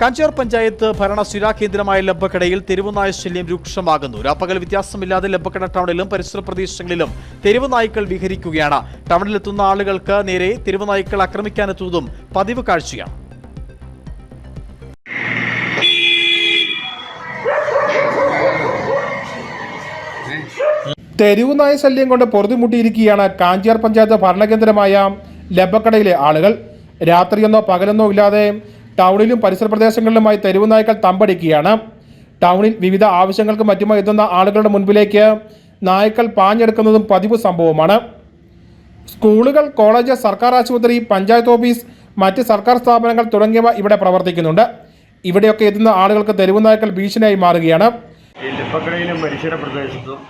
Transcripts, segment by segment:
കാഞ്ചാർ പഞ്ചായത്ത് ഭരണ സ്ഥിരാകേന്ദ്രമായ ലബ്ബക്കടയിൽ തെരുവുനായ ശല്യം രൂക്ഷമാകുന്നു. രാപ്പകൽ വ്യത്യാസമില്ലാതെ ലബ്ബക്കട ടൗണിലും പരിസര പ്രദേശങ്ങളിലും തെരുവുനായ്ക്കൾ വിഹരിക്കുകയാണ്. ടൗണിലെത്തുന്ന ആളുകൾക്ക് നേരെ തെരുവുനായ്ക്കൾ ആക്രമിക്കാനെത്തുന്നതും പതിവ് കാഴ്ചയാണ്. തെരുവുനായ ശല്യം കൊണ്ട് പൊറുതിമുട്ടിയിരിക്കുകയാണ് കാഞ്ചിയാർ പഞ്ചായത്ത് ഭരണകേന്ദ്രമായ ലബക്കടയിലെ ആളുകൾ. രാത്രിയെന്നോ പകലെന്നോ ഇല്ലാതെ ടൗണിലും പരിസര പ്രദേശങ്ങളിലുമായി തെരുവ് നായ്ക്കൾ തമ്പടിക്കുകയാണ്. ടൗണിൽ വിവിധ ആവശ്യങ്ങൾക്ക് മറ്റുമായി എത്തുന്ന ആളുകളുടെ മുൻപിലേക്ക് നായ്ക്കൾ പാഞ്ഞെടുക്കുന്നതും പതിവ് സംഭവമാണ്. സ്കൂളുകൾ കോളേജ് സർക്കാർ ആശുപത്രി പഞ്ചായത്ത് ഓഫീസ് മറ്റ് സർക്കാർ സ്ഥാപനങ്ങൾ തുടങ്ങിയവ ഇവിടെ പ്രവർത്തിക്കുന്നുണ്ട്. ഇവിടെയൊക്കെ എത്തുന്ന ആളുകൾക്ക് തെരുവ് നായ്ക്കൾ ഭീഷണിയായി മാറുകയാണ്. ലിപ്പക്കടയിലും പരിസര പ്രദേശത്തും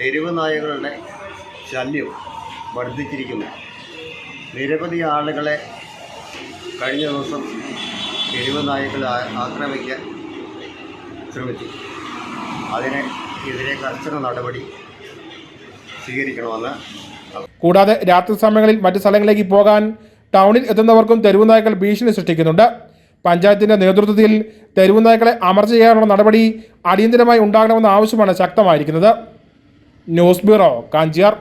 തെരുവ് നായകളുടെ ശല്യം വർദ്ധിച്ചിരിക്കുന്നു. നിരവധി ആളുകളെ കഴിഞ്ഞ ദിവസം തെരുവ് നായ്ക്കൾ ആക്രമിക്കാൻ ശ്രമിച്ചു. അതിന് എതിരെ കർശന നടപടി സ്വീകരിക്കണമെന്ന് കൂടാതെ രാത്രി സമയങ്ങളിൽ മറ്റു സ്ഥലങ്ങളിലേക്ക് പോകാൻ ടൗണിൽ എത്തുന്നവർക്കും തെരുവ് നായ്ക്കൾ ഭീഷണി സൃഷ്ടിക്കുന്നുണ്ട്. പഞ്ചായത്തിന്റെ നേതൃത്വത്തിൽ തെരുവ് നായ്ക്കളെ അമർച്ച ചെയ്യാനുള്ള നടപടി അടിയന്തരമായി ഉണ്ടാകണമെന്ന ആവശ്യമാണ് ശക്തമായിരിക്കുന്നത്. News bureau Kanchiyar.